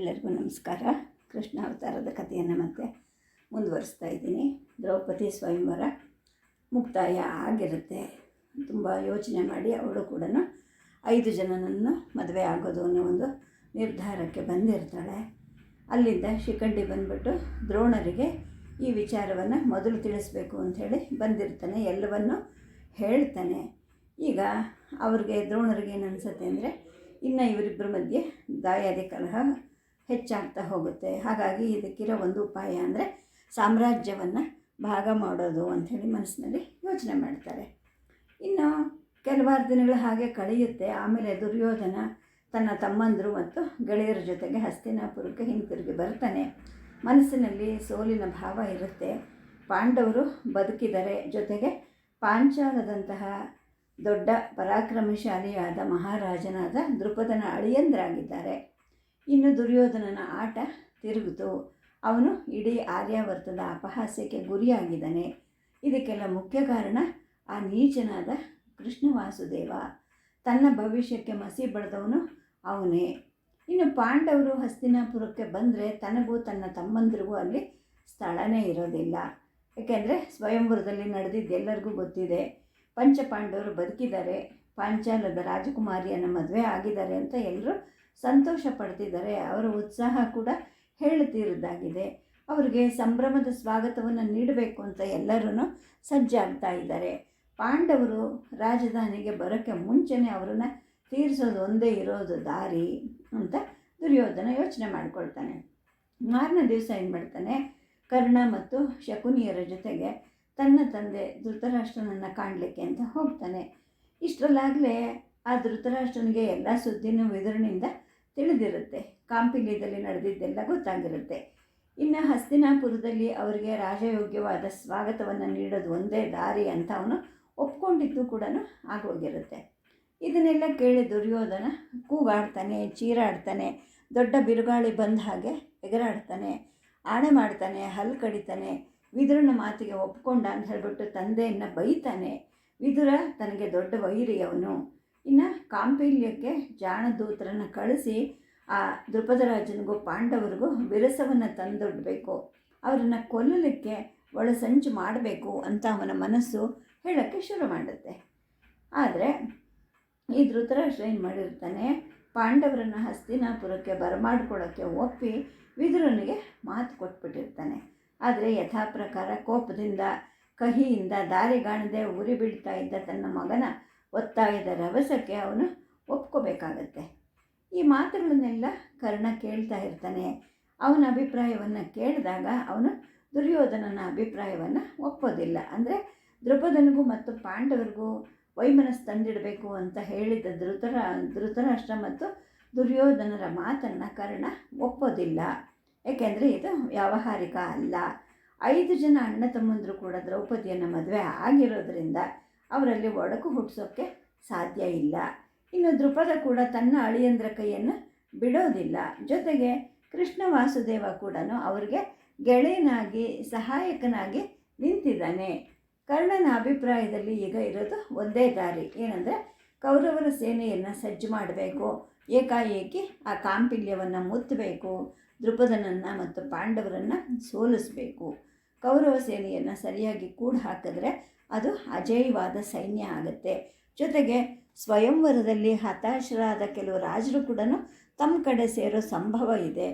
ಎಲ್ಲರಿಗೂ ನಮಸ್ಕಾರ. ಕೃಷ್ಣ ಅವತಾರದ ಕಥೆಯನ್ನು ಮತ್ತೆ ಮುಂದುವರಿಸ್ತಾ ಇದ್ದೀನಿ. ದ್ರೌಪದಿ ಸ್ವಯಂವರ ಮುಕ್ತಾಯ ಆಗಿರುತ್ತೆ. ತುಂಬ ಯೋಚನೆ ಮಾಡಿ ಅವಳು ಕೂಡ ಐದು ಜನನನ್ನು ಮದುವೆ ಆಗೋದು ಅನ್ನೋ ಒಂದು ನಿರ್ಧಾರಕ್ಕೆ ಬಂದಿರ್ತಾಳೆ. ಅಲ್ಲಿಂದ ಶಿಖಂಡಿ ಬಂದ್ಬಿಟ್ಟು ದ್ರೋಣರಿಗೆ ಈ ವಿಚಾರವನ್ನು ಮೊದಲು ತಿಳಿಸ್ಬೇಕು ಅಂಥೇಳಿ ಬಂದಿರ್ತಾನೆ, ಎಲ್ಲವನ್ನು ಹೇಳ್ತಾನೆ. ಈಗ ಅವ್ರಿಗೆ ದ್ರೋಣರಿಗೆ ಏನು ಅನಿಸುತ್ತೆ ಅಂದರೆ, ಇನ್ನು ಇವರಿಬ್ಬರ ಮಧ್ಯೆ ದಾಯಾದಿ ಕಲಹ ಹೆಚ್ಚಾಗ್ತಾ ಹೋಗುತ್ತೆ. ಹಾಗಾಗಿ ಇದಕ್ಕಿರೋ ಒಂದು ಉಪಾಯ ಅಂದರೆ ಸಾಮ್ರಾಜ್ಯವನ್ನು ಭಾಗ ಮಾಡೋದು ಅಂಥೇಳಿ ಮನಸ್ಸಿನಲ್ಲಿ ಯೋಚನೆ ಮಾಡ್ತಾರೆ. ಇನ್ನು ಕೆಲವಾರು ದಿನಗಳು ಹಾಗೆ ಕಳೆಯುತ್ತೆ. ಆಮೇಲೆ ದುರ್ಯೋಧನ ತನ್ನ ತಮ್ಮಂದರು ಮತ್ತು ಗೆಳೆಯರ ಜೊತೆಗೆ ಹಸ್ತಿನಾಪುರಕ್ಕೆ ಹಿಂತಿರುಗಿ ಬರ್ತಾನೆ. ಮನಸ್ಸಿನಲ್ಲಿ ಸೋಲಿನ ಭಾವ ಇರುತ್ತೆ. ಪಾಂಡವರು ಬದುಕಿದರೆ ಜೊತೆಗೆ ಪಾಂಚಾಲದಂತಹ ದೊಡ್ಡ ಪರಾಕ್ರಮಶಾಲಿಯಾದ ಮಹಾರಾಜನಾದ ದೃಪದನ ಅಳಿಯಂದ್ರಾಗಿದ್ದಾರೆ. ಇನ್ನು ದುರ್ಯೋಧನನ ಆಟ ತಿರುಗಿತು. ಅವನು ಇಡೀ ಆರ್ಯಾವರ್ತದ ಅಪಹಾಸ್ಯಕ್ಕೆ ಗುರಿಯಾಗಿದ್ದಾನೆ. ಇದಕ್ಕೆಲ್ಲ ಮುಖ್ಯ ಕಾರಣ ಆ ನೀಚನಾದ ಕೃಷ್ಣ ವಾಸುದೇವ. ತನ್ನ ಭವಿಷ್ಯಕ್ಕೆ ಮಸಿ ಬಡ್ದವನು ಅವನೇ. ಇನ್ನು ಪಾಂಡವರು ಹಸ್ತಿನಾಪುರಕ್ಕೆ ಬಂದರೆ ತನಗೂ ತನ್ನ ತಮ್ಮಂದಿರಿಗೂ ಅಲ್ಲಿ ಸ್ಥಳನೇ ಇರೋದಿಲ್ಲ. ಏಕೆಂದರೆ ಸ್ವಯಂವರದಲ್ಲಿ ನಡೆದಿದ್ದೆಲ್ಲರಿಗೂ ಗೊತ್ತಿದೆ. ಪಂಚಪಾಂಡವರು ಬದುಕಿದ್ದಾರೆ. ಪಾಂಚಾಲದ ರಾಜಕುಮಾರಿಯನ್ನು ಮದುವೆ ಆಗಿದ್ದಾರೆ ಅಂತ ಎಲ್ಲರೂ ಸಂತೋಷ ಪಡ್ತಿದ್ದಾರೆ. ಅವರ ಉತ್ಸಾಹ ಕೂಡ ಹೇಳುತ್ತಿರೋದಾಗಿದೆ ಅವರಿಗೆ ಸಂಭ್ರಮದ ಸ್ವಾಗತವನ್ನು ನೀಡಬೇಕು ಅಂತ ಎಲ್ಲರೂ ಸಜ್ಜಾಗ್ತಾ ಇದ್ದಾರೆ. ಪಾಂಡವರು ರಾಜಧಾನಿಗೆ ಬರೋಕ್ಕೆ ಮುಂಚೆನೇ ಅವರನ್ನು ತೀರಿಸೋದು ಒಂದೇ ಇರೋದು ದಾರಿ ಅಂತ ದುರ್ಯೋಧನ ಯೋಚನೆ ಮಾಡಿಕೊಳ್ತಾನೆ. ಮಾರನೇ ದಿವಸ ಏನು ಮಾಡ್ತಾನೆ? ಕರ್ಣ ಮತ್ತು ಶಕುನಿಯರ ಜೊತೆಗೆ ತನ್ನ ತಂದೆ ಧೃತರಾಷ್ಟ್ರನನ್ನು ಕಾಣಲಿಕ್ಕೆ ಅಂತ ಹೋಗ್ತಾನೆ. ಇಷ್ಟರಲ್ಲಾಗಲೇ ಆ ಧೃತರಾಷ್ಟ್ರನಿಗೆ ಎಲ್ಲ ಸುದ್ದಿನೂ ವಿದುರನಿಂದ ತಿಳಿದಿರುತ್ತೆ. ಕಾಂಪಿಲ್ಯದಲ್ಲಿ ನಡೆದಿದ್ದೆಲ್ಲ ಗೊತ್ತಾಗಿರುತ್ತೆ. ಇನ್ನು ಹಸ್ತಿನಾಪುರದಲ್ಲಿ ಅವರಿಗೆ ರಾಜಯೋಗ್ಯವಾದ ಸ್ವಾಗತವನ್ನು ನೀಡೋದು ಒಂದೇ ದಾರಿ ಅಂತ ಅವನು ಒಪ್ಕೊಂಡಿದ್ದು ಕೂಡ ಆಗೋಗಿರುತ್ತೆ. ಇದನ್ನೆಲ್ಲ ಕೇಳಿ ದುರ್ಯೋಧನ ಕೂಗಾಡ್ತಾನೆ, ಚೀರಾಡ್ತಾನೆ, ದೊಡ್ಡ ಬಿರುಗಾಳಿ ಬಂದ ಹಾಗೆ ಎಗರಾಡ್ತಾನೆ, ಆಣೆ ಮಾಡ್ತಾನೆ, ಹಲ್ಲು ಕಡಿತಾನೆ, ವಿದುರನ ಮಾತಿಗೆ ಒಪ್ಕೊಂಡ ಅಂತ ಹೇಳಿಬಿಟ್ಟು ತಂದೆಯನ್ನು ಬೈತಾನೆ. ವಿದುರ ತನಗೆ ದೊಡ್ಡ ವೈರಿ ಅವನು ಇನ್ನು ಕಾಂಪಿಲ್ಯಕ್ಕೆ ಜಾಣದೂತರನ್ನು ಕಳಿಸಿ ಆ ದೃಪದರಾಜನಿಗೂ ಪಾಂಡವರಿಗೂ ವಿರಸವನ್ನು ತಂದೊಡ್ಬೇಕು. ಅವರನ್ನು ಕೊಲ್ಲಲಿಕ್ಕೆ ಒಳಸಂಚು ಮಾಡಬೇಕು ಅಂತ ಅವನ ಮನಸ್ಸು ಹೇಳೋಕ್ಕೆ ಶುರು ಮಾಡುತ್ತೆ. ಆದರೆ ಈ ಧೃತರಾಷ್ಟ್ರ ಏನು ಮಾಡಿರ್ತಾನೆ? ಪಾಂಡವರನ್ನು ಹಸ್ತಿನಾಪುರಕ್ಕೆ ಬರಮಾಡ್ಕೊಳ್ಳೋಕ್ಕೆ ಒಪ್ಪಿ ವಿದುರನಿಗೆ ಮಾತು ಕೊಟ್ಬಿಟ್ಟಿರ್ತಾನೆ. ಆದರೆ ಯಥಾ ಪ್ರಕಾರ ಕೋಪದಿಂದ, ಕಹಿಯಿಂದ, ದಾರಿಗಾಣದೆ ಉರಿ ಬೀಳ್ತಾ ಇದ್ದ ತನ್ನ ಮಗನ ಒತ್ತಾಯದ ರಭಸಕ್ಕೆ ಅವನು ಒಪ್ಕೋಬೇಕಾಗತ್ತೆ. ಈ ಮಾತುಗಳನ್ನೆಲ್ಲ ಕರ್ಣ ಕೇಳ್ತಾ ಇರ್ತಾನೆ. ಅವನ ಅಭಿಪ್ರಾಯವನ್ನು ಕೇಳಿದಾಗ ಅವನು ದುರ್ಯೋಧನನ ಅಭಿಪ್ರಾಯವನ್ನು ಒಪ್ಪೋದಿಲ್ಲ. ಅಂದರೆ ದೃಪದನಿಗೂ ಮತ್ತು ಪಾಂಡವರಿಗೂ ವೈಮನಸ್ ತಂದಿಡಬೇಕು ಅಂತ ಹೇಳಿದ ಧೃತರ, ಧೃತರಾಷ್ಟ್ರ ಮತ್ತು ದುರ್ಯೋಧನರ ಮಾತನ್ನು ಕರ್ಣ ಒಪ್ಪೋದಿಲ್ಲ. ಏಕೆಂದರೆ ಇದು ವ್ಯಾವಹಾರಿಕ ಅಲ್ಲ. ಐದು ಜನ ಅಣ್ಣ ತಮ್ಮಂದರು ಕೂಡ ದ್ರೌಪದಿಯನ್ನು ಮದುವೆ ಆಗಿರೋದ್ರಿಂದ ಅವರಲ್ಲಿ ಒಡಕು ಹುಟ್ಟಿಸೋಕ್ಕೆ ಸಾಧ್ಯ ಇಲ್ಲ. ಇನ್ನು ದೃಪದ ಕೂಡ ತನ್ನ ಅಳಿಯಂದ್ರ ಕೈಯನ್ನು ಬಿಡೋದಿಲ್ಲ. ಜೊತೆಗೆ ಕೃಷ್ಣ ವಾಸುದೇವ ಕೂಡ ಅವರಿಗೆ ಗೆಳೆಯನಾಗಿ, ಸಹಾಯಕನಾಗಿ ನಿಂತಿದ್ದಾನೆ. ಕರ್ಣನ ಅಭಿಪ್ರಾಯದಲ್ಲಿ ಈಗ ಇರೋದು ಒಂದೇ ದಾರಿ. ಏನಂದರೆ, ಕೌರವರ ಸೇನೆಯನ್ನು ಸಜ್ಜು ಮಾಡಬೇಕು, ಏಕಾಏಕಿ ಆ ಕಾಂಪಿಲ್ಯವನ್ನು ಮುತ್ತಬೇಕು ದೃಪದನನ್ನು ಮತ್ತು ಪಾಂಡವರನ್ನು ಸೋಲಿಸಬೇಕು. ಕೌರವ ಸೇನೆಯನ್ನು ಸರಿಯಾಗಿ ಕೂಡ ಹಾಕಿದ್ರೆ ಅದು ಅಜೇಯವಾದ ಸೈನ್ಯ ಆಗುತ್ತೆ. ಜೊತೆಗೆ ಸ್ವಯಂವರದಲ್ಲಿ ಹತಾಶರಾದ ಕೆಲವು ರಾಜರು ಕೂಡ ತಮ್ಮ ಕಡೆ ಸೇರೋ ಸಂಭವ ಇದೆ.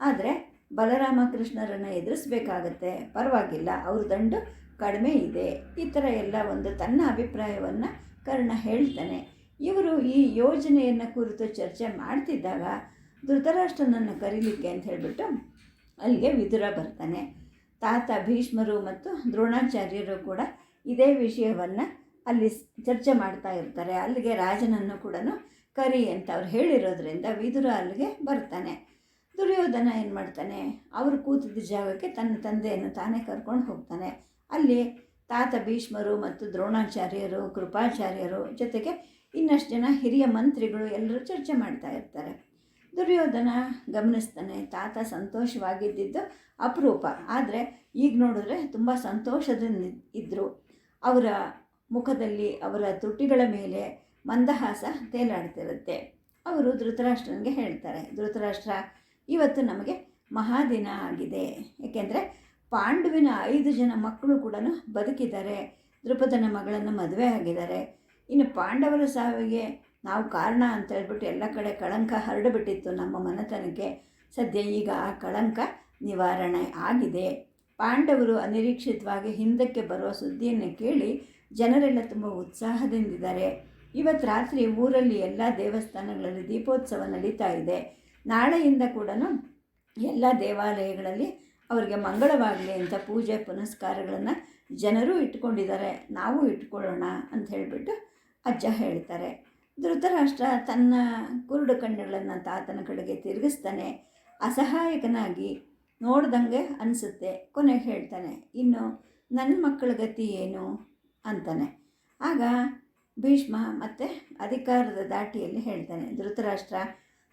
ಆದರೆ ಬಲರಾಮಕೃಷ್ಣರನ್ನು ಎದುರಿಸ್ಬೇಕಾಗತ್ತೆ. ಪರವಾಗಿಲ್ಲ, ಅವ್ರ ದಂಡು ಕಡಿಮೆ ಇದೆ. ಈ ಥರ ಎಲ್ಲ ಒಂದು ತನ್ನ ಅಭಿಪ್ರಾಯವನ್ನು ಕರ್ಣ ಹೇಳ್ತಾನೆ. ಇವರು ಈ ಯೋಜನೆಯನ್ನು ಕುರಿತು ಚರ್ಚೆ ಮಾಡ್ತಿದ್ದಾಗ ಧೃತರಾಷ್ಟ್ರನನ್ನು ಕರೀಲಿಕ್ಕೆ ಅಂತ ಹೇಳಿಬಿಟ್ಟು ಅಲ್ಲಿಗೆ ವಿದುರ ಬರ್ತಾನೆ. ತಾತ ಭೀಷ್ಮರು ಮತ್ತು ದ್ರೋಣಾಚಾರ್ಯರು ಕೂಡ ಇದೇ ವಿಷಯವನ್ನು ಅಲ್ಲಿ ಚರ್ಚೆ ಮಾಡ್ತಾ ಇರ್ತಾರೆ. ಅಲ್ಲಿಗೆ ರಾಜನನ್ನು ಕೂಡ ಕರಿ ಅಂತ ಅವ್ರು ಹೇಳಿರೋದ್ರಿಂದ ವಿದುರ ಅಲ್ಲಿಗೆ ಬರ್ತಾನೆ. ದುರ್ಯೋಧನ ಏನು ಮಾಡ್ತಾನೆ? ಅವರು ಕೂತಿದ್ದ ಜಾಗಕ್ಕೆ ತನ್ನ ತಂದೆಯನ್ನು ತಾನೇ ಕರ್ಕೊಂಡು ಹೋಗ್ತಾನೆ. ಅಲ್ಲಿ ತಾತ ಭೀಷ್ಮರು ಮತ್ತು ದ್ರೋಣಾಚಾರ್ಯರು, ಕೃಪಾಚಾರ್ಯರು ಜೊತೆಗೆ ಇನ್ನಷ್ಟು ಜನ ಹಿರಿಯ ಮಂತ್ರಿಗಳು ಎಲ್ಲರೂ ಚರ್ಚೆ ಮಾಡ್ತಾ ಇರ್ತಾರೆ. ದುರ್ಯೋಧನ ಗಮನಿಸ್ತಾನೆ. ತಾತ ಸಂತೋಷವಾಗಿದ್ದಿದ್ದು ಅಪರೂಪ. ಆದರೆ ಈಗ ನೋಡಿದ್ರೆ ತುಂಬ ಸಂತೋಷದಿಂದ ಇದ್ದರು ಅವರ ಮುಖದಲ್ಲಿ ಅವರ ತುಟಿಗಳ ಮೇಲೆ ಮಂದಹಾಸ ತೇಲಾಡ್ತಿರುತ್ತೆ. ಅವರು ಧೃತರಾಷ್ಟ್ರನಿಗೆ ಹೇಳ್ತಾರೆ, ಧೃತರಾಷ್ಟ್ರ, ಇವತ್ತು ನಮಗೆ ಮಹಾದಿನ ಆಗಿದೆ. ಏಕೆಂದರೆ ಪಾಂಡುವಿನ ಐದು ಜನ ಮಕ್ಕಳು ಕೂಡ ಬದುಕಿದ್ದಾರೆ. ದೃಪದನ ಮಗಳನ್ನು ಮದುವೆ ಆಗಿದ್ದಾರೆ. ಇನ್ನು ಪಾಂಡವರ ಸಾವಿಗೆ ನಾವು ಕಾರಣ ಅಂತ ಹೇಳ್ಬಿಟ್ಟು ಎಲ್ಲ ಕಡೆ ಕಳಂಕ ಹರಡಿಬಿಟ್ಟಿತ್ತು ನಮ್ಮ ಮನೆತನಕ್ಕೆ. ಸದ್ಯ ಈಗ ಆ ಕಳಂಕ ನಿವಾರಣೆ ಆಗಿದೆ. ಪಾಂಡವರು ಅನಿರೀಕ್ಷಿತವಾಗಿ ಹಿಂದಕ್ಕೆ ಬರುವ ಸುದ್ದಿಯನ್ನು ಕೇಳಿ ಜನರೆಲ್ಲ ತುಂಬ ಉತ್ಸಾಹದಿಂದಿದ್ದಾರೆ. ಇವತ್ತು ರಾತ್ರಿ ಊರಲ್ಲಿ ಎಲ್ಲ ದೇವಸ್ಥಾನಗಳಲ್ಲಿ ದೀಪೋತ್ಸವ ನಡೀತಾ ಇದೆ. ನಾಳೆಯಿಂದ ಕೂಡ ಎಲ್ಲ ದೇವಾಲಯಗಳಲ್ಲಿ ಅವರಿಗೆ ಮಂಗಳವಾಗಲಿ ಅಂತ ಪೂಜೆ ಪುನಸ್ಕಾರಗಳನ್ನು ಜನರು ಇಟ್ಕೊಂಡಿದ್ದಾರೆ. ನಾವು ಇಟ್ಕೊಳ್ಳೋಣ ಅಂತ ಹೇಳಿಬಿಟ್ಟು ಅಜ್ಜ ಹೇಳ್ತಾರೆ. ಧೃತರಾಷ್ಟ್ರ ತನ್ನ ಕುರುಡು ಕಣ್ಣುಗಳನ್ನು ತಾತನ ಕಡೆಗೆ ತಿರುಗಿಸ್ತಾನೆ. ಅಸಹಾಯಕನಾಗಿ ನೋಡ್ದಂಗೆ ಅನಿಸುತ್ತೆ. ಕೊನೆಗೆ ಹೇಳ್ತಾನೆ, ಇನ್ನು ನನ್ನ ಮಕ್ಕಳ ಗತಿ ಏನು? ಅಂತಾನೆ. ಆಗ ಭೀಷ್ಮ ಮತ್ತು ಅಧಿಕಾರದ ದಾಟಿಯಲ್ಲಿ ಹೇಳ್ತಾನೆ, ಧೃತರಾಷ್ಟ್ರ,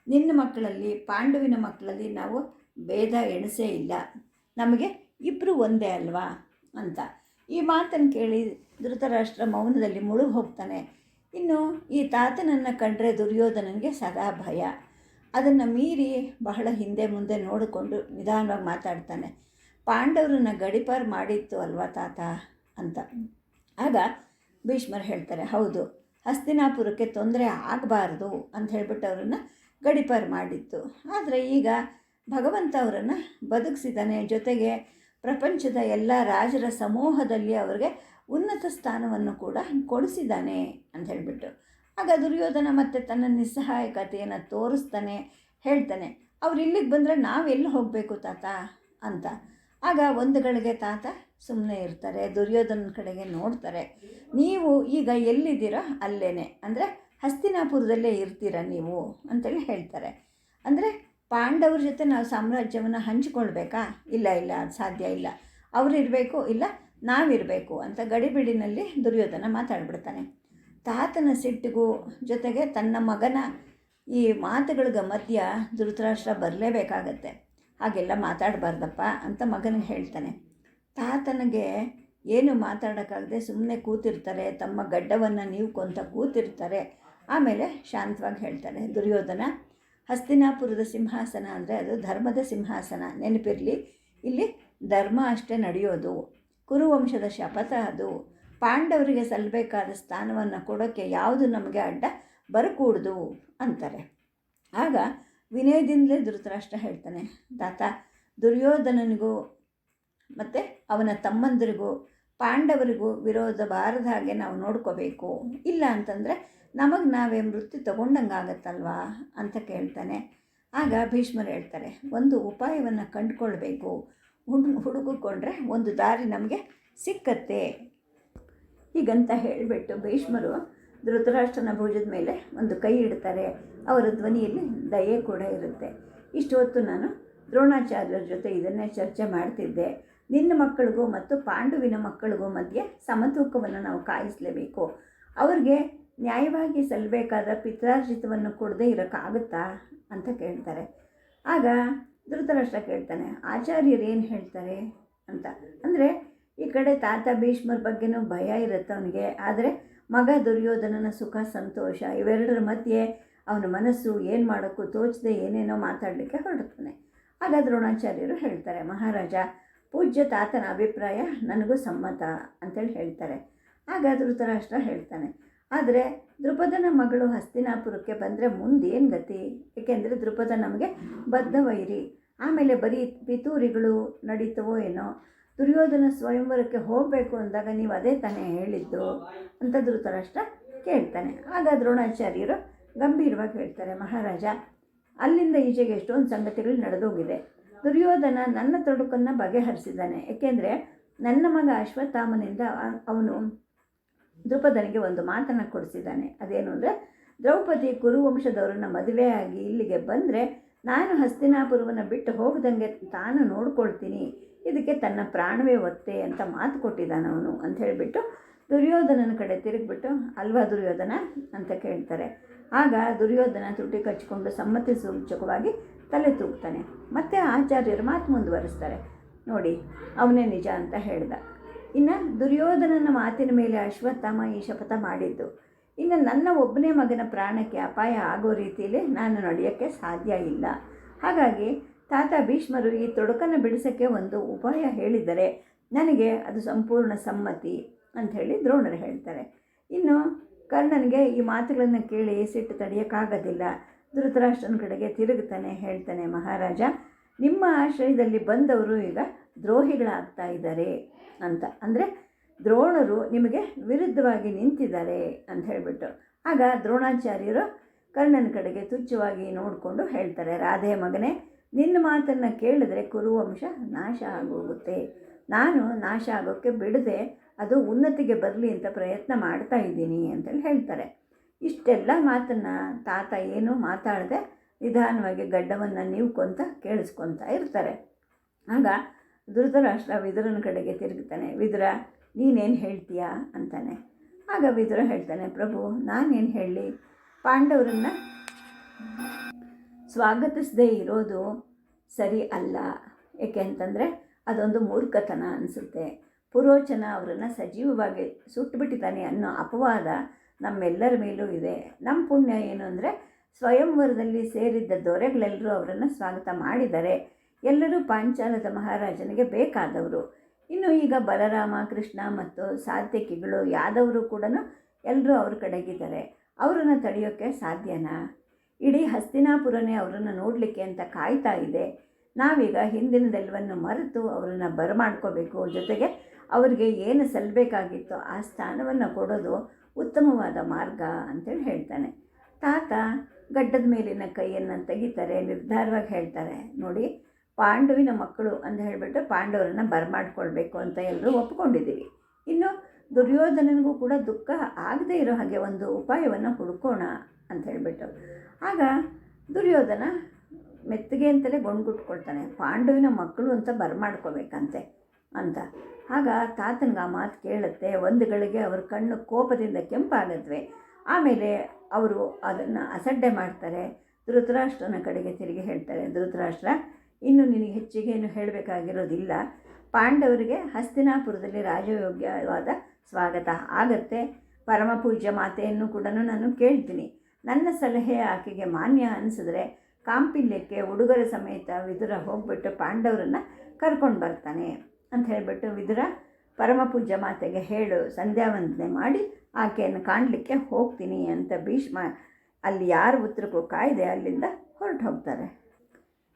ನಿನ್ನ ಮಕ್ಕಳಲ್ಲಿ, ಪಾಂಡುವಿನ ಮಕ್ಕಳಲ್ಲಿ ನಾವು ಭೇದ ಎಣಿಸೇ ಇಲ್ಲ. ನಮಗೆ ಇಬ್ಬರು ಒಂದೇ ಅಲ್ವಾ? ಅಂತ. ಈ ಮಾತನ್ನು ಕೇಳಿ ಧೃತರಾಷ್ಟ್ರ ಮೌನದಲ್ಲಿ ಮುಳುಗಿ ಹೋಗ್ತಾನೆ. ಇನ್ನು ಈ ತಾತನನ್ನು ಕಂಡ್ರೆ ದುರ್ಯೋಧನನಿಗೆ ಸದಾ ಭಯ. ಅದನ್ನು ಮೀರಿ ಬಹಳ ಹಿಂದೆ ಮುಂದೆ ನೋಡಿಕೊಂಡು ನಿಧಾನವಾಗಿ ಮಾತಾಡ್ತಾನೆ. ಪಾಂಡವರನ್ನ ಗಡಿಪಾರ್ ಮಾಡಿತ್ತು ಅಲ್ವಾ ತಾತ ಅಂತ. ಆಗ ಭೀಷ್ಮರು ಹೇಳ್ತಾರೆ, ಹೌದು, ಹಸ್ತಿನಾಪುರಕ್ಕೆ ತೊಂದರೆ ಆಗಬಾರ್ದು ಅಂತ ಹೇಳ್ಬಿಟ್ಟು ಅವರನ್ನು ಗಡಿಪಾರ್ ಮಾಡಿತ್ತು. ಆದರೆ ಈಗ ಭಗವಂತ ಅವರನ್ನು ಬದುಕಿಸಿದ್ದಾನೆ ಜೊತೆಗೆ ಪ್ರಪಂಚದ ಎಲ್ಲ ರಾಜರ ಸಮೂಹದಲ್ಲಿ ಅವರಿಗೆ ಉನ್ನತ ಸ್ಥಾನವನ್ನು ಕೂಡ ಕೊಡಿಸಿದ್ದಾನೆ ಅಂತ ಹೇಳಿಬಿಟ್ಟು. ಆಗ ದುರ್ಯೋಧನ ಮತ್ತೆ ತನ್ನ ನಿಸ್ಸಹಾಯಕತೆಯನ್ನು ತೋರಿಸ್ತಾನೆ, ಹೇಳ್ತಾನೆ, ಅವ್ರು ಇಲ್ಲಿಗೆ ಬಂದರೆ ನಾವೆಲ್ಲಿ ಹೋಗಬೇಕು ತಾತ? ಅಂತ. ಆಗ ಒಂದು ಗಳಿಗೆ ತಾತ ಸುಮ್ಮನೆ ಇರ್ತಾರೆ, ದುರ್ಯೋಧನ ಕಡೆಗೆ ನೋಡ್ತಾರೆ, ನೀವು ಈಗ ಎಲ್ಲಿದ್ದೀರೋ? ಅಲ್ಲೇ ಅಂದರೆ, ಹಸ್ತಿನಾಪುರದಲ್ಲೇ ಇರ್ತೀರ ನೀವು? ಅಂತೇಳಿ ಹೇಳ್ತಾರೆ. ಅಂದರೆ, ಪಾಂಡವ್ರ ಜೊತೆ ನಾವು ಸಾಮ್ರಾಜ್ಯವನ್ನು ಹಂಚಿಕೊಳ್ಬೇಕಾ? ಇಲ್ಲ ಇಲ್ಲ, ಅದು ಸಾಧ್ಯ ಇಲ್ಲ. ಅವರಿರಬೇಕು ಇಲ್ಲ ನಾವಿರಬೇಕು ಅಂತ ಗಡಿಬಿಡಿನಲ್ಲಿ ದುರ್ಯೋಧನ ಮಾತಾಡ್ಬಿಡ್ತಾನೆ. ತಾತನ ಸಿಟ್ಟಿಗೂ ಜೊತೆಗೆ ತನ್ನ ಮಗನ ಈ ಮಾತುಗಳಿಗೆ ಮಧ್ಯ ಧೃತರಾಷ್ಟ್ರ ಬರಲೇಬೇಕಾಗತ್ತೆ. ಹಾಗೆಲ್ಲ ಮಾತಾಡಬಾರ್ದಪ್ಪ ಅಂತ ಮಗನಿಗೆ ಹೇಳ್ತಾನೆ. ತಾತನಿಗೆ ಏನು ಮಾತಾಡೋಕ್ಕಾಗದೆ ಸುಮ್ಮನೆ ಕೂತಿರ್ತಾರೆ, ತಮ್ಮ ಗಡ್ಡವನ್ನು ನೀವು ಕೊಂತ ಕೂತಿರ್ತಾರೆ, ಆಮೇಲೆ ಶಾಂತವಾಗಿ ಹೇಳ್ತಾನೆ. ದುರ್ಯೋಧನ, ಹಸ್ತಿನಾಪುರದ ಸಿಂಹಾಸನ ಅಂದರೆ ಅದು ಧರ್ಮದ ಸಿಂಹಾಸನ, ನೆನಪಿರಲಿ. ಇಲ್ಲಿ ಧರ್ಮ ಅಷ್ಟೇ ನಡೆಯೋದು. ಕುರುವಂಶದ ಶಪಥ ಅದು. ಪಾಂಡವರಿಗೆ ಸಲ್ಲಬೇಕಾದ ಸ್ಥಾನವನ್ನು ಕೊಡೋಕ್ಕೆ ಯಾವುದು ನಮಗೆ ಅಡ್ಡ ಬರಕೂಡ್ದು ಅಂತಾರೆ. ಆಗ ವಿನಯದಿಂದಲೇ ಧೃತರಾಷ್ಟ್ರ ಹೇಳ್ತಾನೆ, ತಾತ, ದುರ್ಯೋಧನನಿಗೂ ಮತ್ತು ಅವನ ತಮ್ಮಂದಿರಿಗೂ ಪಾಂಡವರಿಗೂ ವಿರೋಧ ಬಾರದ ಹಾಗೆ ನಾವು ನೋಡ್ಕೋಬೇಕು. ಇಲ್ಲ ಅಂತಂದರೆ ನಮಗೆ ನಾವೇ ಮೃತ್ಯು ತಗೊಂಡಂಗೆ ಆಗತ್ತಲ್ವಾ ಅಂತ ಕೇಳ್ತಾನೆ. ಆಗ ಭೀಷ್ಮರು ಹೇಳ್ತಾರೆ, ಒಂದು ಉಪಾಯವನ್ನು ಕಂಡುಕೊಳ್ಬೇಕು. ಹುಡ್ ಹುಡುಕಿಕೊಂಡ್ರೆ ಒಂದು ದಾರಿ ನಮಗೆ ಸಿಕ್ಕತ್ತೆ. ಹೀಗಂತ ಹೇಳಿಬಿಟ್ಟು ಭೀಷ್ಮರು ಧೃತರಾಷ್ಟ್ರನ ಭುಜದ ಮೇಲೆ ಒಂದು ಕೈ ಇಡ್ತಾರೆ. ಅವರ ಧ್ವನಿಯಲ್ಲಿ ದಯೆ ಕೂಡ ಇರುತ್ತೆ. ಇಷ್ಟು ಹೊತ್ತು ನಾನು ದ್ರೋಣಾಚಾರ್ಯರ ಜೊತೆ ಇದನ್ನೇ ಚರ್ಚೆ ಮಾಡ್ತಿದ್ದೆ. ನಿನ್ನ ಮಕ್ಕಳಿಗೂ ಮತ್ತು ಪಾಂಡುವಿನ ಮಕ್ಕಳಿಗೂ ಮಧ್ಯೆ ಸಮತೂಕವನ್ನು ನಾವು ಕಾಯಿಸಲೇಬೇಕು. ಅವ್ರಿಗೆ ನ್ಯಾಯವಾಗಿ ಸಲ್ಲಬೇಕಾದ ಪಿತ್ರಾರ್ಜಿತವನ್ನು ಕೊಡದೇ ಇರೋಕ್ಕಾಗುತ್ತಾ ಅಂತ ಕೇಳ್ತಾರೆ. ಆಗ ಧೃತರಾಷ್ಟ್ರ ಕೇಳ್ತಾನೆ, ಆಚಾರ್ಯರು ಏನು ಹೇಳ್ತಾರೆ? ಅಂತ. ಅಂದರೆ ಈ ಕಡೆ ತಾತ ಭೀಷ್ಮರ ಬಗ್ಗೆನೂ ಭಯ ಇರುತ್ತೆ ಅವನಿಗೆ. ಆದರೆ ಮಗ ದುರ್ಯೋಧನನ ಸುಖ, ಸಂತೋಷ ಇವೆರಡರ ಮಧ್ಯೆ ಅವನ ಮನಸ್ಸು ಏನು ಮಾಡೋಕ್ಕೂ ತೋಚದೆ ಏನೇನೋ ಮಾತಾಡಲಿಕ್ಕೆ ಹೊರಡ್ತಾನೆ. ಆಗ ದ್ರೋಣಾಚಾರ್ಯರು ಹೇಳ್ತಾರೆ, ಮಹಾರಾಜ, ಪೂಜ್ಯ ತಾತನ ಅಭಿಪ್ರಾಯ ನನಗೂ ಸಮ್ಮತ ಅಂತೇಳಿ ಹೇಳ್ತಾರೆ. ಆಗ ಧೃತರಾಷ್ಟ್ರ ಹೇಳ್ತಾನೆ, ಆದರೆ ದೃಪದನ ಮಗಳು ಹಸ್ತಿನಾಪುರಕ್ಕೆ ಬಂದರೆ ಮುಂದೇನು ಗತಿ? ಏಕೆಂದರೆ ದೃಪದ ನಮಗೆ ಬದ್ಧ ವೈರಿ. ಆಮೇಲೆ ಬರೀ ಪಿತೂರಿಗಳು ನಡೀತವೋ ಏನೋ? ದುರ್ಯೋಧನ ಸ್ವಯಂವರಕ್ಕೆ ಹೋಗಬೇಕು ಅಂದಾಗ ನೀವು ಅದೇ ತಾನೇ ಹೇಳಿದ್ದು ಅಂತ ಧೃತರಾಷ್ಟ್ರ ಕೇಳ್ತಾನೆ. ಆಗ ದ್ರೋಣಾಚಾರ್ಯರು ಗಂಭೀರವಾಗಿ ಹೇಳ್ತಾರೆ, ಮಹಾರಾಜ, ಅಲ್ಲಿಂದ ಈಚೆಗೆ ಎಷ್ಟೊಂದು ಸಂಗತಿಗಳು ನಡೆದೋಗಿದೆ. ದುರ್ಯೋಧನ ನನ್ನ ತೊಡಕನ್ನು ಬಗೆಹರಿಸಿದ್ದಾನೆ. ಏಕೆಂದರೆ ನನ್ನ ಮಗ ಅಶ್ವತ್ಥಾಮನಿಂದ ಅವನು ದ್ರುಪದನಿಗೆ ಒಂದು ಮಾತನ್ನು ಕೊಡಿಸಿದ್ದಾನೆ. ಅದೇನು ಅಂದರೆ, ದ್ರೌಪದಿ ಕುರುವಂಶದವರನ್ನು ಮದುವೆಯಾಗಿ ಇಲ್ಲಿಗೆ ಬಂದರೆ ನಾನು ಹಸ್ತಿನಾಪುರವನ್ನು ಬಿಟ್ಟು ಹೋಗದಂಗೆ ತಾನು ನೋಡ್ಕೊಳ್ತೀನಿ. ಇದಕ್ಕೆ ತನ್ನ ಪ್ರಾಣವೇ ಒತ್ತೆ ಅಂತ ಮಾತು ಕೊಟ್ಟಿದ್ದಾನೆ ಅವನು ಅಂತ ಹೇಳಿಬಿಟ್ಟು ದುರ್ಯೋಧನನ ಕಡೆ ತಿರುಗಿಬಿಟ್ಟು, ಅಲ್ವಾ ದುರ್ಯೋಧನ? ಅಂತ ಕೇಳ್ತಾರೆ. ಆಗ ದುರ್ಯೋಧನ ತುಟಿ ಕಚ್ಕೊಂಡು ಸಮ್ಮತಿ ಸೂಚಕವಾಗಿ ತಲೆ ತೂಗ್ತಾನೆ. ಮತ್ತು ಆಚಾರ್ಯರು ಮಾತು ಮುಂದುವರಿಸ್ತಾರೆ. ನೋಡಿ, ಅವನೇ ನಿಜ ಅಂತ ಹೇಳ್ದ. ಇನ್ನು ದುರ್ಯೋಧನನ ಮಾತಿನ ಮೇಲೆ ಅಶ್ವತ್ಥಾಮ ಈ ಶಪಥ ಮಾಡಿದ್ದು. ಇನ್ನು ನನ್ನ ಒಬ್ಬನೇ ಮಗನ ಪ್ರಾಣಕ್ಕೆ ಅಪಾಯ ಆಗೋ ರೀತಿಯಲ್ಲಿ ನಾನು ನಡೆಯೋಕ್ಕೆ ಸಾಧ್ಯ ಇಲ್ಲ. ಹಾಗಾಗಿ ತಾತ ಭೀಷ್ಮರು ಈ ತೊಡಕನ್ನು ಬಿಡಿಸೋಕ್ಕೆ ಒಂದು ಉಪಾಯ ಹೇಳಿದರೆ ನನಗೆ ಅದು ಸಂಪೂರ್ಣ ಸಮ್ಮತಿ ಅಂಥೇಳಿ ದ್ರೋಣರು ಹೇಳ್ತಾರೆ. ಇನ್ನು ಕರ್ಣನಿಗೆ ಈ ಮಾತುಗಳನ್ನು ಕೇಳಿ ಸಿಟ್ಟು ತಡೆಯೋಕ್ಕಾಗೋದಿಲ್ಲ. ಧೃತರಾಷ್ಟ್ರನ ಕಡೆಗೆ ತಿರುಗುತ್ತಾನೆ, ಹೇಳ್ತಾನೆ, ಮಹಾರಾಜ, ನಿಮ್ಮ ಆಶ್ರಯದಲ್ಲಿ ಬಂದವರು ಈಗ ದ್ರೋಹಿಗಳಾಗ್ತಾ ಇದ್ದಾರೆ ಅಂತ. ಅಂದರೆ ದ್ರೋಣರು ನಿಮಗೆ ವಿರುದ್ಧವಾಗಿ ನಿಂತಿದ್ದಾರೆ ಅಂತ ಹೇಳಿಬಿಟ್ಟು. ಆಗ ದ್ರೋಣಾಚಾರ್ಯರು ಕರ್ಣನ ಕಡೆಗೆ ತುಚ್ಛವಾಗಿ ನೋಡಿಕೊಂಡು ಹೇಳ್ತಾರೆ, ರಾಧೆ ಮಗನೇ ನಿನ್ನ ಮಾತನ್ನು ಕೇಳಿದ್ರೆ ಕುರುವಂಶ ನಾಶ ಆಗೋಗುತ್ತೆ. ನಾನು ನಾಶ ಆಗೋಕ್ಕೆ ಬಿಡದೆ ಅದು ಉನ್ನತಿಗೆ ಬರಲಿ ಅಂತ ಪ್ರಯತ್ನ ಮಾಡ್ತಾ ಇದ್ದೀನಿ ಅಂತೇಳಿ ಹೇಳ್ತಾರೆ. ಇಷ್ಟೆಲ್ಲ ಮಾತನ್ನು ತಾತ ಏನು ಮಾತಾಡದೆ ನಿಧಾನವಾಗಿ ಗಡ್ಡವನ್ನು ನೀವ್ಕೊಂತ ಕೇಳಿಸ್ಕೊತಾ ಇರ್ತಾರೆ. ಆಗ ಧೃತರಾಷ್ಟ್ರ ವಿದುರನ ಕಡೆಗೆ ತಿರುಗ್ತಾನೆ, ವಿದುರ, ನೀನೇನು ಹೇಳ್ತೀಯಾ? ಅಂತಾನೆ. ಆಗ ವಿದುರ ಹೇಳ್ತಾನೆ, ಪ್ರಭು, ನಾನೇನು ಹೇಳಲಿ ಪಾಂಡವರನ್ನು ಸ್ವಾಗತಿಸದೇ ಇರೋದು ಸರಿ ಅಲ್ಲ. ಏಕೆ ಅಂತಂದರೆ ಅದೊಂದು ಮೂರ್ಖತನ ಅನಿಸುತ್ತೆ. ಪುರೋಚನ ಅವರನ್ನು ಸಜೀವವಾಗಿ ಸುಟ್ಟುಬಿಟ್ಟಿದ್ದಾನೆ ಅನ್ನೋ ಅಪವಾದ ನಮ್ಮೆಲ್ಲರ ಮೇಲೂ ಇದೆ. ನಮ್ಮ ಪುಣ್ಯ ಏನು ಅಂದರೆ ಸ್ವಯಂವರದಲ್ಲಿ ಸೇರಿದ್ದ ದೊರೆಗಳೆಲ್ಲರೂ ಅವರನ್ನು ಸ್ವಾಗತ ಮಾಡಿದ್ದಾರೆ ಎಲ್ಲರೂ ಪಾಂಚಾಲದ ಮಹಾರಾಜನಿಗೆ ಬೇಕಾದವರು. ಇನ್ನು ಈಗ ಬಲರಾಮ, ಕೃಷ್ಣ ಮತ್ತು ಸಾತ್ಯಕಿಗಳು ಯಾದವರು ಕೂಡ ಎಲ್ಲರೂ ಅವ್ರ ಕಡೆಗಿದ್ದಾರೆ. ಅವರನ್ನು ತಡೆಯೋಕ್ಕೆ ಸಾಧ್ಯನಾ? ಇಡೀ ಹಸ್ತಿನಾಪುರನೇ ಅವರನ್ನು ನೋಡಲಿಕ್ಕೆ ಅಂತ ಕಾಯ್ತಾ ಇದೆ. ನಾವೀಗ ಹಿಂದಿನದೆಲ್ಲವನ್ನು ಮರೆತು ಅವರನ್ನು ಬರಮಾಡ್ಕೋಬೇಕು. ಜೊತೆಗೆ ಅವರಿಗೆ ಏನು ಸಲ್ಲಬೇಕಾಗಿತ್ತೋ ಆ ಸ್ಥಾನವನ್ನು ಕೊಡೋದು ಉತ್ತಮವಾದ ಮಾರ್ಗ ಅಂತೇಳಿ ಹೇಳ್ತಾನೆ. ತಾತ ಗಡ್ಡದ ಮೇಲಿನ ಕೈಯನ್ನು ತೆಗಿತಾರೆ, ನಿರ್ಧಾರವಾಗಿ ಹೇಳ್ತಾರೆ. ನೋಡಿ, ಪಾಂಡವಿನ ಮಕ್ಕಳು ಅಂತ ಹೇಳಿಬಿಟ್ಟು ಪಾಂಡವರನ್ನು ಬರಮಾಡ್ಕೊಳ್ಬೇಕು ಅಂತ ಎಲ್ಲರೂ ಒಪ್ಕೊಂಡಿದ್ದೀವಿ. ಇನ್ನು ದುರ್ಯೋಧನನಿಗೂ ಕೂಡ ದುಃಖ ಆಗದೇ ಇರೋ ಹಾಗೆ ಒಂದು ಉಪಾಯವನ್ನು ಹುಡ್ಕೋಣ ಅಂತ ಹೇಳಿಬಿಟ್ಟು ಆಗ ದುರ್ಯೋಧನ ಮೆತ್ತಗೆ ಅಂತಲೇ ಗೊಂಡ್ಗುಟ್ಕೊಳ್ತಾನೆ ಪಾಂಡವಿನ ಮಕ್ಕಳು ಅಂತ ಬರಮಾಡ್ಕೋಬೇಕಂತೆ ಅಂತ. ಆಗ ತಾತನಿಗೆ ಆ ಮಾತು ಕೇಳುತ್ತೆ. ಒಂದು ಗಳಿಗೆ ಅವ್ರ ಕಣ್ಣು ಕೋಪದಿಂದ ಕೆಂಪಾಗತ್ವೆ ಆಮೇಲೆ ಅವರು ಅದನ್ನು ಅಸಡ್ಡೆ ಮಾಡ್ತಾರೆ. ಧೃತರಾಷ್ಟ್ರನ ಕಡೆಗೆ ತಿರುಗಿ ಹೇಳ್ತಾರೆ. ಧೃತರಾಷ್ಟ್ರ, ಇನ್ನು ನಿನಗೆ ಹೆಚ್ಚಿಗೆ ಏನು ಹೇಳಬೇಕಾಗಿರೋದಿಲ್ಲ. ಪಾಂಡವರಿಗೆ ಹಸ್ತಿನಾಪುರದಲ್ಲಿ ರಾಜಯೋಗ್ಯವಾದ ಸ್ವಾಗತ. ಆಗತ್ತೆ. ಪರಮಪೂಜ್ಯ ಮಾತೆಯನ್ನು ಕೂಡ ನಾನು ಕೇಳ್ತೀನಿ. ನನ್ನ ಸಲಹೆ ಆಕೆಗೆ ಮಾನ್ಯ ಅನಿಸಿದ್ರೆ ಕಾಂಪಿಲ್ಯಕ್ಕೆ ಉಡುಗೊರೆ ಸಮೇತ ವಿದುರ ಹೋಗ್ಬಿಟ್ಟು ಪಾಂಡವರನ್ನು ಕರ್ಕೊಂಡು ಬರ್ತಾನೆ ಅಂತ ಹೇಳಿಬಿಟ್ಟು ವಿದುರ ಪರಮ ಪೂಜ್ಯ ಮಾತೆಗೆ ಹೇಳು ಸಂಧ್ಯಾ ವಂದನೆ ಮಾಡಿ ಆಕೆಯನ್ನು ಕಾಣಲಿಕ್ಕೆ ಹೋಗ್ತೀನಿ ಅಂತ ಭೀಷ್ಮ ಅಲ್ಲಿ ಯಾರು ಉತ್ತರಕ್ಕೂ ಕಾಯ್ದೆ ಅಲ್ಲಿಂದ ಹೊರಟು ಹೋಗ್ತಾರೆ.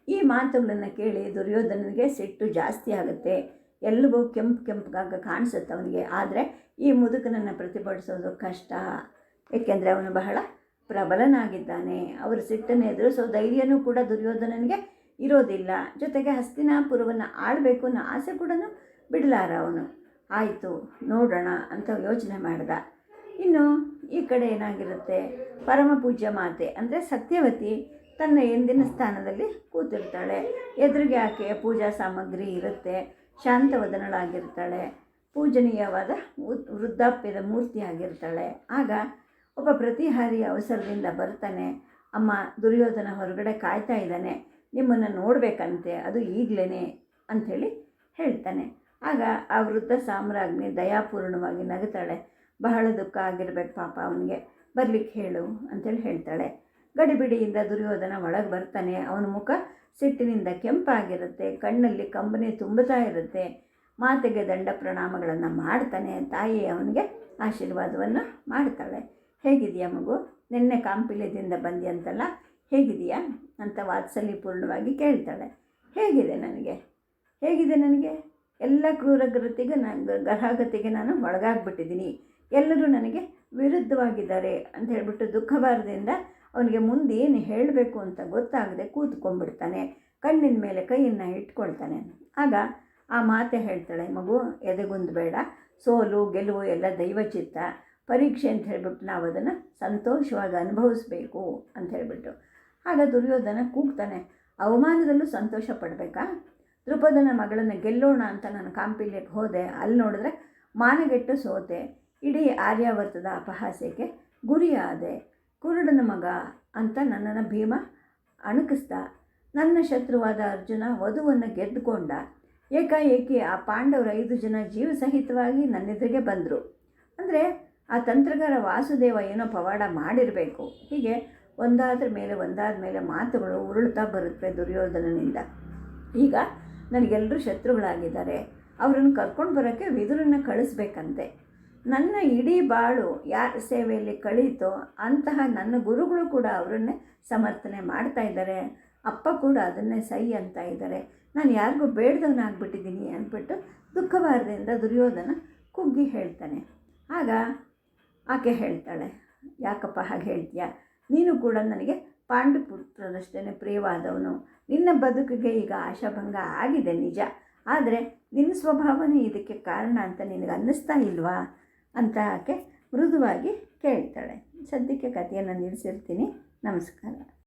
ಈ ಮಾತುಗಳನ್ನು ಕೇಳಿ ದುರ್ಯೋಧನನಿಗೆ ಸಿಟ್ಟು ಜಾಸ್ತಿ ಆಗುತ್ತೆ. ಎಲ್ಲವೂ ಕೆಂಪು ಕೆಂಪುಗಾಗ ಕಾಣಿಸುತ್ತೆ ಅವನಿಗೆ. ಆದರೆ ಈ ಮುದುಕನನ್ನು ಪ್ರತಿಭಟಿಸೋದು ಕಷ್ಟ. ಏಕೆಂದರೆ ಅವನು ಬಹಳ ಪ್ರಬಲನಾಗಿದ್ದಾನೆ. ಅವರ ಸಿಟ್ಟನ್ನು ಎದುರಿಸೋ ಧೈರ್ಯನೂ ಕೂಡ ದುರ್ಯೋಧನನಿಗೆ ಇರೋದಿಲ್ಲ. ಜೊತೆಗೆ ಹಸ್ತಿನಾಪುರವನ್ನು ಆಳಬೇಕು ಅನ್ನೋ ಆಸೆ ಕೂಡ ಬಿಡಲಾರ ಅವನು. ಆಯಿತು, ನೋಡೋಣ ಅಂತ ಯೋಚನೆ ಮಾಡ್ದ. ಇನ್ನು ಈ ಕಡೆ ಏನಾಗಿರುತ್ತೆ? ಪರಮ ಪೂಜ್ಯ ಮಾತೆ ಅಂದರೆ ಸತ್ಯವತಿ ತನ್ನ ಎಂದಿನ ಸ್ಥಾನದಲ್ಲಿ ಕೂತಿರ್ತಾಳೆ. ಎದುರಿಗೆ ಆಕೆಯ ಪೂಜಾ ಸಾಮಗ್ರಿ ಇರುತ್ತೆ ಶಾಂತವದನಳಾಗಿರ್ತಾಳೆ ಪೂಜನೀಯವಾದ ವೃದ್ಧಾಪ್ಯದ ಮೂರ್ತಿಯಾಗಿರ್ತಾಳೆ. ಆಗ ಒಬ್ಬ ಪ್ರತಿಹಾರಿ ಅವಸರದಿಂದ ಬರ್ತಾನೆ, ಅಮ್ಮ, ದುರ್ಯೋಧನ ಹೊರಗಡೆ ಕಾಯ್ತಾ ಇದ್ದಾನೆ, ನಿಮ್ಮನ್ನು ನೋಡಬೇಕಂತೆ, ಅದು ಈಗಲೇ ಅಂಥೇಳಿ ಹೇಳ್ತಾನೆ. ಆಗ ಆ ವೃದ್ಧ ಸಾಮ್ರಾಜ್ಞಿ ದಯಾಪೂರ್ಣವಾಗಿ ನಗುತ್ತಾಳೆ. ಬಹಳ ದುಃಖ ಆಗಿರ್ಬೇಕು ಪಾಪ ಅವನಿಗೆ, ಬರ್ಲಿಕ್ಕೆ ಹೇಳು ಅಂತೇಳಿ ಹೇಳ್ತಾಳೆ. ಗಡಿಬಿಡಿಯಿಂದ ದುರ್ಯೋಧನ ಒಳಗೆ ಬರ್ತಾನೆ. ಅವನ ಮುಖ ಸಿಟ್ಟಿನಿಂದ ಕೆಂಪಾಗಿರುತ್ತೆ, ಕಣ್ಣಲ್ಲಿ ಕಂಬನಿ ತುಂಬುತ್ತಾ ಇರುತ್ತೆ. ಮಾತೆಗೆ ದಂಡ ಪ್ರಣಾಮಗಳನ್ನು ಮಾಡ್ತಾನೆ, ತಾಯಿ ಅವನಿಗೆ ಆಶೀರ್ವಾದವನ್ನು ಮಾಡ್ತಾಳೆ. ಹೇಗಿದೆಯಾ ಮಗು? ನಿನ್ನೆ ಕಾಂಪಿಲ್ಯದಿಂದ ಬಂದಿಯಂತಲ್ಲ ಹೇಗಿದೆಯಾ? ಅಂತ ವಾತ್ಸಲ್ಯಪೂರ್ಣವಾಗಿ ಕೇಳ್ತಾಳೆ. ಹೇಗಿದೆ ನನಗೆ? ಹೇಗಿದೆ ನನಗೆ? ಎಲ್ಲ ಕ್ರೂರಗತಿಗೆ ನಾನು ಗರ್ಹಗತಿಗೆ ನಾನು ಒಳಗಾಗ್ಬಿಟ್ಟಿದ್ದೀನಿ. ಎಲ್ಲರೂ ನನಗೆ ವಿರುದ್ಧವಾಗಿದ್ದಾರೆ ಅಂತ ಹೇಳ್ಬಿಟ್ಟು ದುಃಖಭಾರದಿಂದ ಅವನಿಗೆ ಮುಂದೆ ಏನು ಹೇಳಬೇಕು ಅಂತ ಗೊತ್ತಾಗದೆ ಕೂತ್ಕೊಂಡ್ಬಿಡ್ತಾನೆ. ಕಣ್ಣಿನ ಮೇಲೆ ಕೈಯನ್ನು ಇಟ್ಕೊಳ್ತಾನೆ. ಆಗ ಆ ಮಾತೆ ಹೇಳ್ತಾಳೆ, ಮಗು, ಎದೆಗುಂದು ಬೇಡ. ಸೋಲು, ಗೆಲುವು ಎಲ್ಲ ದೈವಚಿತ್ತ. ಪರೀಕ್ಷೆ ಅಂತ ಹೇಳ್ಬಿಟ್ಟು ನಾವು ಅದನ್ನು ಸಂತೋಷವಾಗಿ ಅನುಭವಿಸ್ಬೇಕು ಅಂತ ಹೇಳಿಬಿಟ್ಟು. ಆಗ ದುರ್ಯೋಧನ ಕೂಗ್ತಾನೆ, ಅವಮಾನದಲ್ಲೂ ಸಂತೋಷ ಪಡಬೇಕಾ? ದೃಪದನ ಮಗಳನ್ನು ಗೆಲ್ಲೋಣ ಅಂತ ನಾನು ಕಾಂಪಿಲ್ಯಕ್ಕೆ ಹೋದೆ, ಅಲ್ಲಿ ನೋಡಿದ್ರೆ ಮಾನಗೆಟ್ಟು ಸೋತೆ, ಇಡೀ ಆರ್ಯಾವರ್ತದ ಅಪಹಾಸ್ಯಕ್ಕೆ ಗುರಿಯಾದೆ. ಕುರುಡನ ಮಗ ಅಂತ ನನ್ನನ್ನು ಭೀಮ ಅಣಕಿಸ್ದ. ನನ್ನ ಶತ್ರುವಾದ ಅರ್ಜುನ ವಧುವನ್ನು ಗೆದ್ದುಕೊಂಡ. ಏಕಾಏಕಿ ಆ ಪಾಂಡವರು ಐದು ಜನ ಜೀವ ಸಹಿತವಾಗಿ ನನ್ನೆದುರಿಗೆ ಬಂದರು. ಅಂದರೆ ಆ ತಂತ್ರಗಾರ ವಾಸುದೇವ ಏನೋ ಪವಾಡ ಮಾಡಿರಬೇಕು. ಹೀಗೆ ಒಂದಾದ್ರ ಮೇಲೆ ಒಂದಾದ ಮೇಲೆ ಮಾತುಗಳು ಉರುಳ್ತಾ ಬರುತ್ತೆ ದುರ್ಯೋಧನನಿಂದ. ಈಗ ನನಗೆಲ್ಲರೂ ಶತ್ರುಗಳಾಗಿದ್ದಾರೆ. ಅವರನ್ನು ಕರ್ಕೊಂಡು ಬರೋಕ್ಕೆ ವಿದುರನ್ನ ಕಳಿಸ್ಬೇಕಂತೆ. ನನ್ನ ಇಡೀ ಬಾಳು ಯಾರ ಸೇವೆಯಲ್ಲಿ ಕಳೀತೋ ಅಂತಹ ನನ್ನ ಗುರುಗಳು ಕೂಡ ಅವರನ್ನೇ ಸಮರ್ಥನೆ ಮಾಡ್ತಾ ಇದ್ದಾರೆ. ಅಪ್ಪ ಕೂಡ ಅದನ್ನೇ ಸೈ ಅಂತ ಇದ್ದಾರೆ. ನಾನು ಯಾರಿಗೂ ಬೇಡ್ದವನಾಗ್ಬಿಟ್ಟಿದ್ದೀನಿ ಅಂದ್ಬಿಟ್ಟು ದುಃಖಭಾರದಿಂದ ದುರ್ಯೋಧನ ಕುಗ್ಗಿ ಹೇಳ್ತಾನೆ. ಆಗ ಆಕೆ ಹೇಳ್ತಾಳೆ, ಯಾಕಪ್ಪ ಹಾಗೆ ಹೇಳ್ತೀಯ? ನೀನು ಕೂಡ ನನಗೆ ಪಾಂಡುಪುತ್ರನಷ್ಟೇ ಪ್ರಿಯವಾದವನು. ನಿನ್ನ ಬದುಕಿಗೆ ಈಗ ಆಶಾಭಂಗ ಆಗಿದೆ ನಿಜ. ಆದರೆ ನಿನ್ನ ಸ್ವಭಾವನೇ ಇದಕ್ಕೆ ಕಾರಣ ಅಂತ ನಿನಗೆ ಅನ್ನಿಸ್ತಾ ಇಲ್ವಾ? ಅಂತ ಆಕೆ ಮೃದುವಾಗಿ ಕೇಳ್ತಾಳೆ. ಸದ್ಯಕ್ಕೆ ಕಥೆಯನ್ನು ನಿಲ್ಲಿಸಿರ್ತೀನಿ. ನಮಸ್ಕಾರ.